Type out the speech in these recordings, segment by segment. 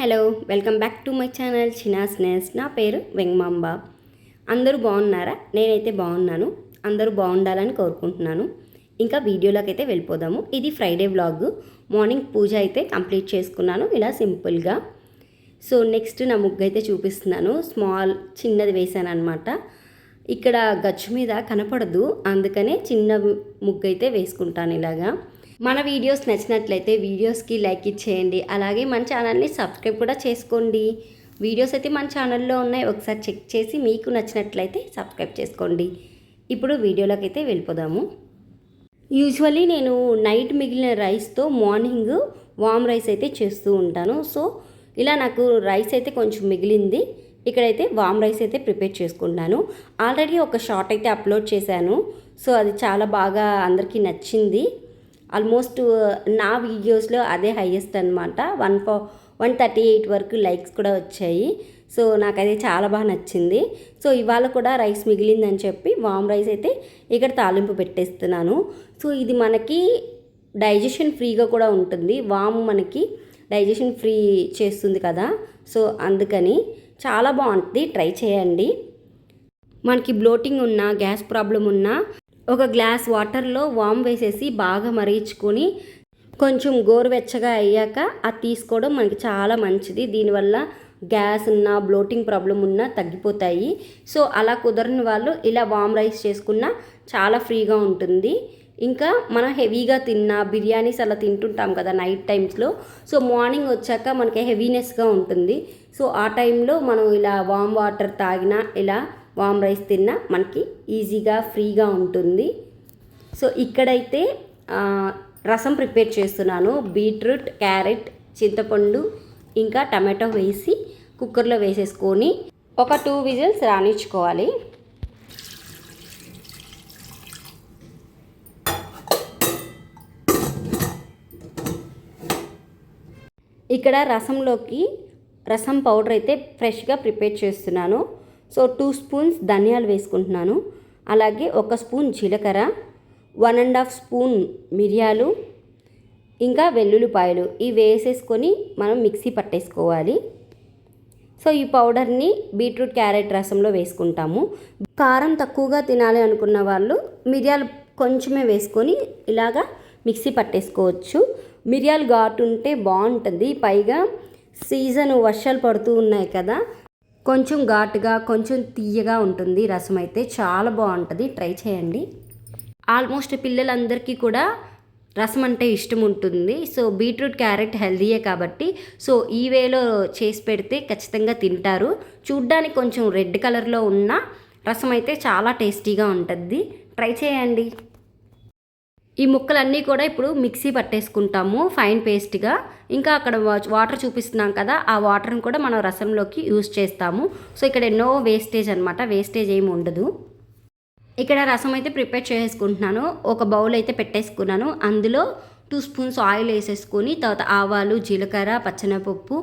Hello welcome back to my channel చినా స్నేహస్. నా పేరు వెంగమాంబ. అందరూ బాగున్నారా? నేనైతే బాగున్నాను. అందరూ బాగుండాలని కోరుకుంటున్నాను. ఇంకా వీడియోలోకి అయితే వెళ్ళిపోదాము. ఇది ఫ్రైడే వ్లాగ్. మార్నింగ్ పూజ అయితే కంప్లీట్ చేసుకున్నాను ఇలా సింపుల్గా. సో నెక్స్ట్ నా ముగ్గు అయితే చూపిస్తున్నాను. స్మాల్ చిన్నది వేసాను అనమాట ఇక్కడ గచ్చు మీద కనపడదు. అందుకనే చిన్న ముగ్గు అయితే వేసుకుంటాను ఇలాగా. మన వీడియోస్ నచ్చినట్లయితే వీడియోస్కి లైక్ ఇచ్చేయండి. అలాగే మన ఛానల్ని సబ్స్క్రైబ్ కూడా చేసుకోండి. వీడియోస్ అయితే మన ఛానల్లో ఉన్నాయి. ఒకసారి చెక్ చేసి మీకు నచ్చినట్లయితే సబ్స్క్రైబ్ చేసుకోండి. ఇప్పుడు వీడియోలోకి అయితే వెళ్ళిపోదాము. యూజువల్లీ నేను నైట్ మిగిలిన రైస్తో మార్నింగ్ వామ్ రైస్ అయితే చేస్తూ ఉంటాను. సో ఇలా నాకు రైస్ అయితే కొంచెం మిగిలింది. ఇక్కడైతే వామ్ రైస్ అయితే ప్రిపేర్ చేసుకుంటాను. ఆల్రెడీ ఒక షార్ట్ అయితే అప్లోడ్ చేశాను. సో అది చాలా బాగా అందరికీ నచ్చింది. ఆల్మోస్ట్ uh, నా వీడియోస్లో అదే హైయెస్ట్ అనమాట one four one thirty eight వరకు లైక్స్ కూడా వచ్చాయి. సో నాకు అది చాలా బాగా నచ్చింది. సో ఇవాళ కూడా రైస్ మిగిలిందని చెప్పి వామ్ రైస్ అయితే ఇక్కడ తాలింపు పెట్టేస్తున్నాను. సో ఇది మనకి డైజెషన్ ఫ్రీగా కూడా ఉంటుంది. వామ్ మనకి డైజెషన్ ఫ్రీ చేస్తుంది కదా. సో అందుకని చాలా బాగుంటుంది. ట్రై చేయండి. మనకి బ్లోటింగ్ ఉన్నా గ్యాస్ ప్రాబ్లం ఉన్నా ఒక గ్లాస్ వాటర్లో వామ్ వేసేసి బాగా మరిగించుకొని కొంచెం గోరువెచ్చగా అయ్యాక అది తీసుకోవడం మనకి చాలా మంచిది. దీనివల్ల గ్యాస్ ఉన్నా బ్లోటింగ్ ప్రాబ్లం ఉన్నా తగ్గిపోతాయి. సో అలా కుదరని వాళ్ళు ఇలా వామ్ రైస్ చేసుకున్నా చాలా ఫ్రీగా ఉంటుంది. ఇంకా మనం హెవీగా తిన్నా బిర్యానీస్ అలా తింటుంటాం కదా నైట్ టైమ్స్లో. సో మార్నింగ్ వచ్చాక మనకి హెవీనెస్గా ఉంటుంది. సో ఆ టైంలో మనం ఇలా వామ్ వాటర్ తాగినా ఇలా వామ్ రైస్ తిన్నా మనకి ఈజీగా ఫ్రీగా ఉంటుంది. సో ఇక్కడైతే రసం ప్రిపేర్ చేస్తున్నాను. బీట్రూట్ క్యారెట్ చింతపండు ఇంకా టమాటో వేసి కుక్కర్లో వేసేసుకొని ఒక టూ విజిల్స్ రాణించుకోవాలి ఇక్కడ రసంలోకి రసం పౌడర్ అయితే ఫ్రెష్గా ప్రిపేర్ చేస్తున్నాను. సో టూ స్పూన్స్ ధనియాలు వేసుకుంటున్నాను. అలాగే ఒక స్పూన్ జీలకర్ర వన్ అండ్ హాఫ్ స్పూన్ మిరియాలు ఇంకా వెల్లుల్లిపాయలు. ఇవి వేసేసుకొని మనం మిక్సీ పట్టేసుకోవాలి. సో ఈ పౌడర్ని బీట్రూట్ క్యారెట్ రసంలో వేసుకుంటాము. కారం తక్కువగా తినాలి అనుకున్న వాళ్ళు మిరియాలు కొంచెమే వేసుకొని ఇలాగా మిక్సీ పట్టేసుకోవచ్చు. మిరియాలు ఘాటు ఉంటే బాగుంటుంది. పైగా సీజన్ వర్షాలు పడుతూ ఉన్నాయి కదా కొంచెం ఘాటుగా కొంచెం తీయగా ఉంటుంది రసం అయితే. చాలా బాగుంటుంది. ట్రై చేయండి. ఆల్మోస్ట్ పిల్లలందరికీ కూడా రసం అంటే ఇష్టం ఉంటుంది. సో బీట్రూట్ క్యారెట్ హెల్దీయే కాబట్టి. సో ఈ వేలో చేసి పెడితే ఖచ్చితంగా తింటారు. చూడ్డానికి కొంచెం రెడ్ కలర్లో ఉన్న రసం అయితే చాలా టేస్టీగా ఉంటుంది. ట్రై చేయండి. ఈ ముక్కలన్నీ కూడా ఇప్పుడు మిక్సీ పట్టేసుకుంటాము ఫైన్ పేస్ట్గా ఇంకా అక్కడ వాటర్ చూపిస్తున్నాం కదా ఆ వాటర్ని కూడా మనం రసంలోకి యూజ్ చేస్తాము. సో ఇక్కడ ఎన్నో వేస్టేజ్ అనమాట వేస్టేజ్ ఏమి ఉండదు. ఇక్కడ రసం అయితే ప్రిపేర్ చేసుకుంటున్నాను ఒక బౌల్ అయితే పెట్టేసుకున్నాను. అందులో టూ స్పూన్స్ ఆయిల్ వేసేసుకొని తర్వాత ఆవాలు జీలకర్ర పచ్చనపప్పు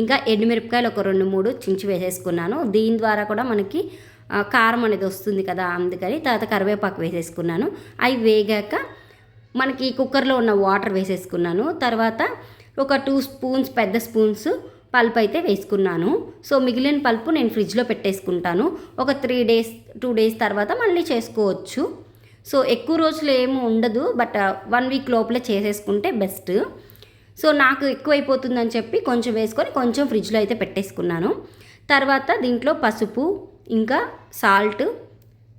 ఇంకా ఎండుమిరపకాయలు ఒక రెండు మూడు చించి వేసేసుకున్నాను. దీని ద్వారా కూడా మనకి కారం అనేది వస్తుంది కదా అందుకని. తర్వాత కరివేపాకు వేసేసుకున్నాను. అవి వేగాక మనకి కుక్కర్లో ఉన్న వాటర్ వేసేసుకున్నాను. తర్వాత ఒక టూ స్పూన్స్ పెద్ద స్పూన్స్ పల్ప్ అయితే వేసుకున్నాను. సో మిగిలిన పల్పు నేను ఫ్రిడ్జ్లో పెట్టేసుకుంటాను. ఒక త్రీ డేస్ టూ డేస్ తర్వాత మళ్ళీ చేసుకోవచ్చు. సో ఎక్కువ రోజులు ఏమి ఉండదు. బట్ uh, వన్ వీక్ లోపలే చేసేసుకుంటే బెస్ట్. సో నాకు ఎక్కువైపోతుందని చెప్పి కొంచెం వేసుకొని కొంచెం ఫ్రిడ్జ్లో అయితే పెట్టేసుకున్నాను. తర్వాత దీంట్లో పసుపు ఇంకా సాల్ట్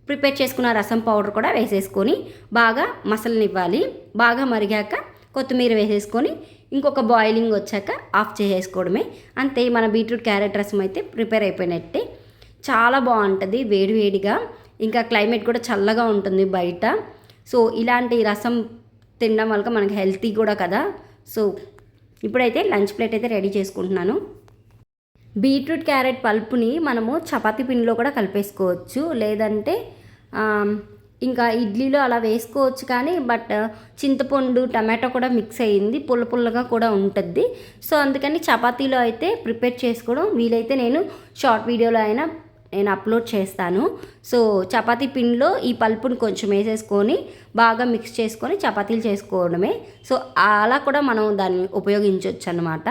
ప్రిపేర్ చేసుకున్న రసం పౌడర్ కూడా వేసేసుకొని బాగా మసలనివ్వాలి. బాగా మరిగాక కొత్తిమీర వేసేసుకొని ఇంకొక బాయిలింగ్ వచ్చాక ఆఫ్ చేసేసుకోవడమే. అంతే మన బీట్రూట్ క్యారెట్ రసం అయితే ప్రిపేర్ అయిపోయినట్టే. చాలా బాగుంటుంది వేడివేడిగా ఇంకా క్లైమేట్ కూడా చల్లగా ఉంటుంది బయట. సో ఇలాంటి రసం తినడం వల్ల మనకి హెల్తీ కూడా కదా. సో ఇప్పుడైతే లంచ్ ప్లేట్ అయితే రెడీ చేసుకుంటున్నాను. బీట్రూట్ క్యారెట్ పల్పుని మనము చపాతీ పిండిలో కూడా కలిపేసుకోవచ్చు. లేదంటే ఇంకా ఇడ్లీలో అలా వేసుకోవచ్చు కానీ బట్ చింతపండు టమాటో కూడా మిక్స్ అయ్యింది. పుల్ల పుల్లగా కూడా ఉంటుంది. సో అందుకని చపాతీలో అయితే ప్రిపేర్ చేసుకోవడం వీలైతే నేను షార్ట్ వీడియోలో అయినా నేను అప్లోడ్ చేస్తాను. సో చపాతీ పిండిలో ఈ పల్పుని కొంచెం వేసేసుకొని బాగా మిక్స్ చేసుకొని చపాతీలు చేసుకోవడమే. సో అలా కూడా మనం దాన్ని ఉపయోగించవచ్చు అనమాట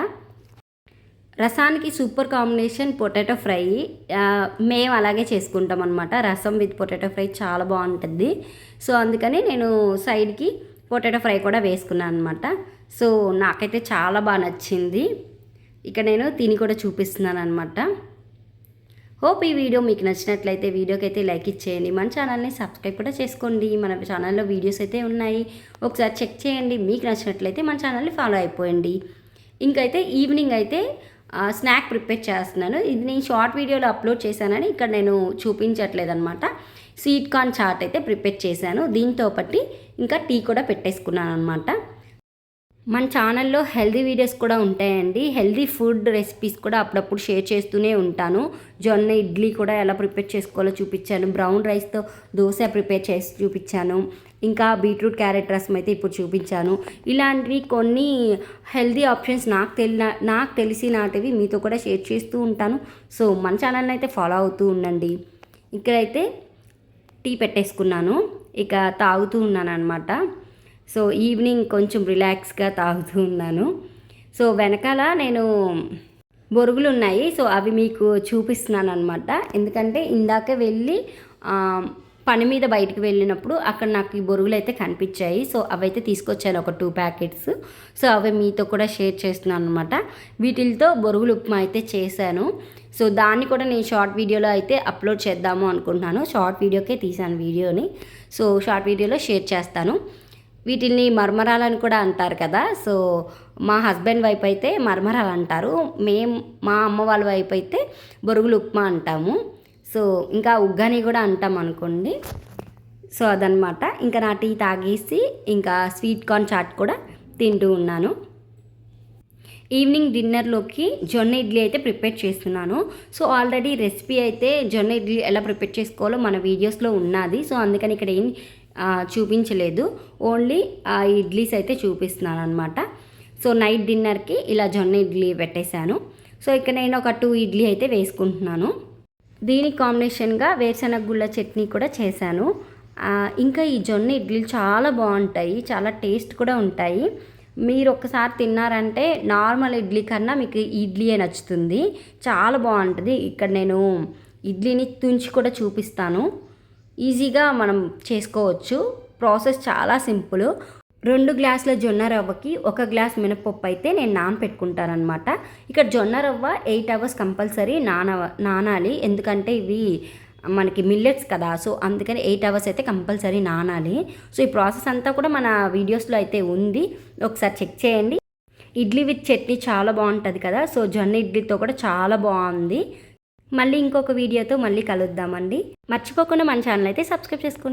రసానికి సూపర్ కాంబినేషన్ పొటాటో ఫ్రై మేము అలాగే చేసుకుంటాం అనమాట రసం విత్ పొటాటో ఫ్రై చాలా బాగుంటుంది. సో అందుకని నేను సైడ్కి పొటాటో ఫ్రై కూడా వేసుకున్నాను అనమాట సో నాకైతే చాలా బాగా నచ్చింది. ఇక నేను తిని కూడా చూపిస్తున్నాను అనమాట హోప్ ఈ వీడియో మీకు నచ్చినట్లయితే వీడియోకి అయితే లైక్ ఇచ్చేయండి. మన ఛానల్ని సబ్స్క్రైబ్ కూడా చేసుకోండి. మన ఛానల్లో వీడియోస్ అయితే ఉన్నాయి. ఒకసారి చెక్ చేయండి. మీకు నచ్చినట్లయితే మన ఛానల్ని ఫాలో అయిపోయండి. ఇంకైతే ఈవినింగ్ అయితే స్నాక్ ప్రిపేర్ చేస్తున్నాను. ఇది నేను షార్ట్ వీడియోలో అప్లోడ్ చేశానని ఇక్కడ నేను చూపించట్లేదు అనమాట స్వీట్ కార్న్ చాట్ అయితే ప్రిపేర్ చేశాను. దీంతో పట్టి ఇంకా టీ కూడా పెట్టేసుకున్నాను అనమాట మన ఛానల్లో హెల్దీ వీడియోస్ కూడా ఉంటాయండి. హెల్దీ ఫుడ్ రెసిపీస్ కూడా అప్పుడప్పుడు షేర్ చేస్తూనే ఉంటాను. జొన్న ఇడ్లీ కూడా ఎలా ప్రిపేర్ చేసుకోవాలో చూపించాను. బ్రౌన్ రైస్తో దోశ ప్రిపేర్ చేసి చూపించాను. ఇంకా బీట్రూట్ క్యారెట్ రసం అయితే ఇప్పుడు చూపించాను. ఇలాంటివి కొన్ని హెల్దీ ఆప్షన్స్ నాకు తెలి నాకు తెలిసినటివి మీతో కూడా షేర్ చేస్తూ ఉంటాను. సో మన ఛానల్ని అయితే ఫాలో అవుతూ ఉండండి. ఇక్కడైతే టీ పెట్టేసుకున్నాను. ఇక తాగుతూ ఉన్నాను అనమాట సో ఈవినింగ్ కొంచెం రిలాక్స్గా తాగుతూ ఉన్నాను. సో వెనకాల నేను బొరుగులు ఉన్నాయి సో అవి మీకు చూపిస్తున్నాను అనమాట ఎందుకంటే ఇందాక వెళ్ళి పని మీద బయటకు వెళ్ళినప్పుడు అక్కడ నాకు ఈ బొరుగులు అయితే కనిపించాయి. సో అవైతే తీసుకొచ్చాను ఒక టూ ప్యాకెట్స్. సో అవి మీతో కూడా షేర్ చేస్తున్నాను అనమాట వీటితో బొరుగులు ఉప్మా అయితే చేశాను. సో దాన్ని కూడా నేను షార్ట్ వీడియోలో అయితే అప్లోడ్ చేద్దాము అనుకుంటున్నాను. షార్ట్ వీడియోకే తీసాను వీడియోని. సో షార్ట్ వీడియోలో షేర్ చేస్తాను. వీటిని మర్మరాలని కూడా అంటారు కదా. సో మా హస్బెండ్ వైపు అయితే మర్మరాలు అంటారు. మేము మా అమ్మ వాళ్ళ వైపు అయితే బొరుగులు ఉప్మా అంటాము. సో ఇంకా ఉగ్గాని కూడా అంటాం అనుకోండి. సో అదనమాట ఇంకా నా టీ తాగేసి ఇంకా స్వీట్ కార్న్ చాట్ కూడా తింటూ ఉన్నాను. ఈవినింగ్ డిన్నర్లోకి జొన్న ఇడ్లీ అయితే ప్రిపేర్ చేస్తున్నాను. సో ఆల్రెడీ రెసిపీ అయితే జొన్న ఇడ్లీ ఎలా ప్రిపేర్ చేసుకోవాలో మన వీడియోస్లో ఉన్నది. సో అందుకని ఇక్కడ ఏం చూపించలేదు. ఓన్లీ ఆ ఇడ్లీస్ అయితే చూపిస్తున్నాను అనమాట సో నైట్ డిన్నర్కి ఇలా జొన్న ఇడ్లీ పెట్టేశాను. సో ఇక్కడ నేను ఒక టూ ఇడ్లీ అయితే వేసుకుంటున్నాను. దీనికి కాంబినేషన్గా వేరుశనగ గుళ్ళ చట్నీ కూడా చేశాను. ఇంకా ఈ జొన్న ఇడ్లీలు చాలా బాగుంటాయి. చాలా టేస్ట్ కూడా ఉంటాయి. మీరు ఒక్కసారి తిన్నారంటే నార్మల్ ఇడ్లీ కన్నా మీకు ఇడ్లీయే నచ్చుతుంది. చాలా బాగుంటుంది. ఇక్కడ నేను ఇడ్లీని తుంచి కూడా చూపిస్తాను. ఈజీగా మనం చేసుకోవచ్చు. ప్రాసెస్ చాలా సింపుల్. రెండు గ్లాసుల జొన్న రవ్వకి ఒక గ్లాస్ మినపప్పు అయితే నేను నానపెట్టుకుంటానమాట ఇక్కడ జొన్న రవ్వ ఎయిట్ అవర్స్ కంపల్సరీ నాన నానాలి. ఎందుకంటే ఇవి మనకి మిల్లెట్స్ కదా. సో అందుకని ఎయిట్ అవర్స్ అయితే కంపల్సరీ నానాలి. సో ఈ ప్రాసెస్ అంతా కూడా మన వీడియోస్లో అయితే ఉంది. ఒకసారి చెక్ చేయండి. ఇడ్లీ విత్ చట్నీ చాలా బాగుంటుంది కదా. సో జొన్న ఇడ్లీతో కూడా చాలా బాగుంది. మళ్ళీ ఇంకొక వీడియోతో మళ్ళీ కలుద్దామండి. మర్చిపోకుండా మన ఛానల్ అయితే సబ్స్క్రైబ్ చేసుకోండి